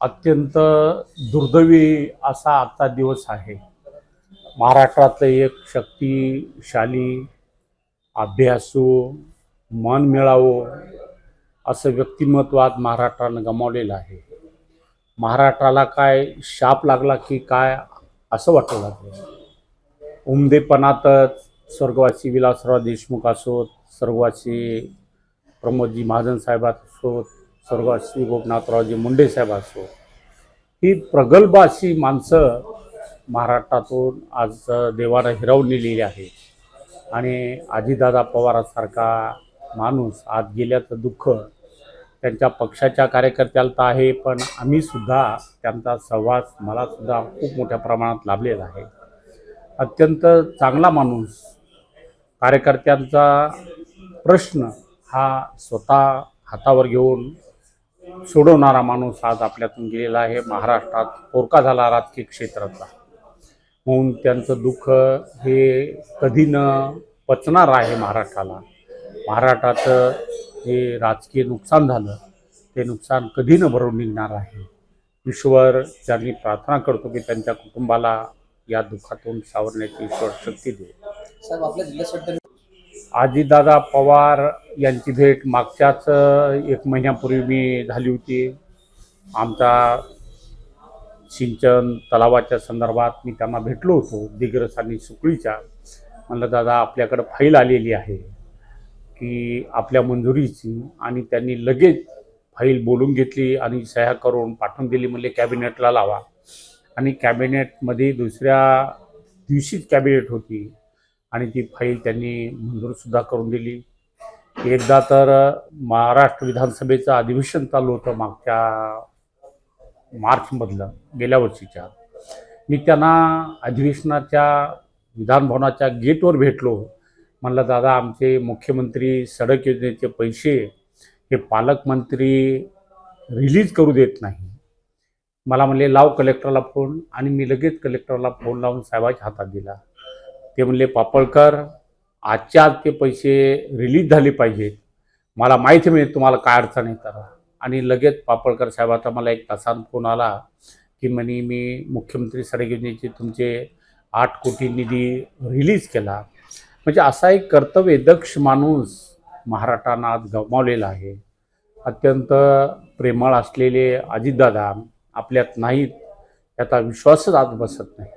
अत्यंत दुर्दैवी असा आजचा दिवस आहे. महाराष्ट्रातलं एक शक्तिशाली अभ्यासू मन मिळावं असं व्यक्तिमत्व आज महाराष्ट्रानं गमावलेलं आहे. महाराष्ट्राला काय शाप लागला की काय असं वाटलं लागलं? उमदेपणातच स्वर्गवासी विलासराव देशमुख असोत स्वर्गवासी प्रमोदजी महाजन साहेब असोत स्वर्गवासी गोपनाथरावजी मुंडे साहेब असो ही प्रगल्भ अशी माणसं महाराष्ट्रातून आज देवानं हिरावून नेलेली आहे आणि आजीदादा पवारासारखा माणूस आज गेल्याचं दुःख त्यांच्या पक्षाच्या कार्यकर्त्याला तर आहे पण आम्ही सुद्धा त्यांचा सहवास मलासुद्धा खूप मोठ्या प्रमाणात लाभलेला आहे. अत्यंत चांगला माणूस कार्यकर्त्यांचा प्रश्न हा स्वतः हातावर घेऊन सोडवणारा माणूस आज आपल्यातून गेलेला आहे. महाराष्ट्रात पोरका झाला राजकीय क्षेत्राचा म्हणून त्यांचं दुःख हे कधी न पचणार आहे महाराष्ट्राला. महाराष्ट्राचं हे राजकीय नुकसान झालं ते नुकसान कधी न भरून निघणार आहे. ईश्वर ज्यांनी प्रार्थना करतो की त्यांच्या कुटुंबाला या दुःखातून सावरण्याची ईश्वर शक्ती दे साहेब आपल्या जिल्ह्यासाठी आजीदादा पवार यांची भेट मागच्याच एक महिन्यापूर्वी मी झाली होती. आमचा सिंचन तलावाच्या संदर्भात मी त्यांना भेटलो होतो दिग्रस आणि सुकळीच्या. म्हणलं दादा आपल्याकडं फाईल आलेली आहे की आपल्या मंजुरीची. आणि त्यांनी लगेच फाईल बोलून घेतली आणि सह्या करून पाठवून दिली. म्हणले कॅबिनेटला लावा. आणि कॅबिनेटमध्ये दुसऱ्या दिवशीच कॅबिनेट होती. आणि ती फाईल त्यांनी मंजूरसुद्धा करून दिली. एकदा तर महाराष्ट्र विधानसभेचं अधिवेशन चालू होतं मागच्या मार्चमधलं गेल्या वर्षीच्या. मी त्यांना अधिवेशनाच्या विधानभवनाच्या गेटवर भेटलो. म्हणलं दादा आमचे मुख्यमंत्री सडक योजनेचे पैसे हे पालकमंत्री रिलीज करू देत नाही. मला म्हणले लाव कलेक्टरला फोन. आणि मी लगेच कलेक्टरला फोन लावून साहेबाच्या हातात दिला. ते म्हणले पापळकर आजच्या आज ते पैसे रिलीज झाले पाहिजेत. मला माहिती मिळेल तुम्हाला काय अडचण आहे आणि लगेच पापळकर साहेबाचा मला एक तासान फोन आला की म्हणे मी मुख्यमंत्री सडक योजनेचे तुमचे आठ कोटी निधी रिलीज केला. म्हणजे असा एक कर्तव्यदक्ष माणूस महाराष्ट्रानं आज गमावलेला आहे. अत्यंत प्रेमळ असलेले अजितदादा आपल्यात नाहीत याचा विश्वासच आज बसत नाही.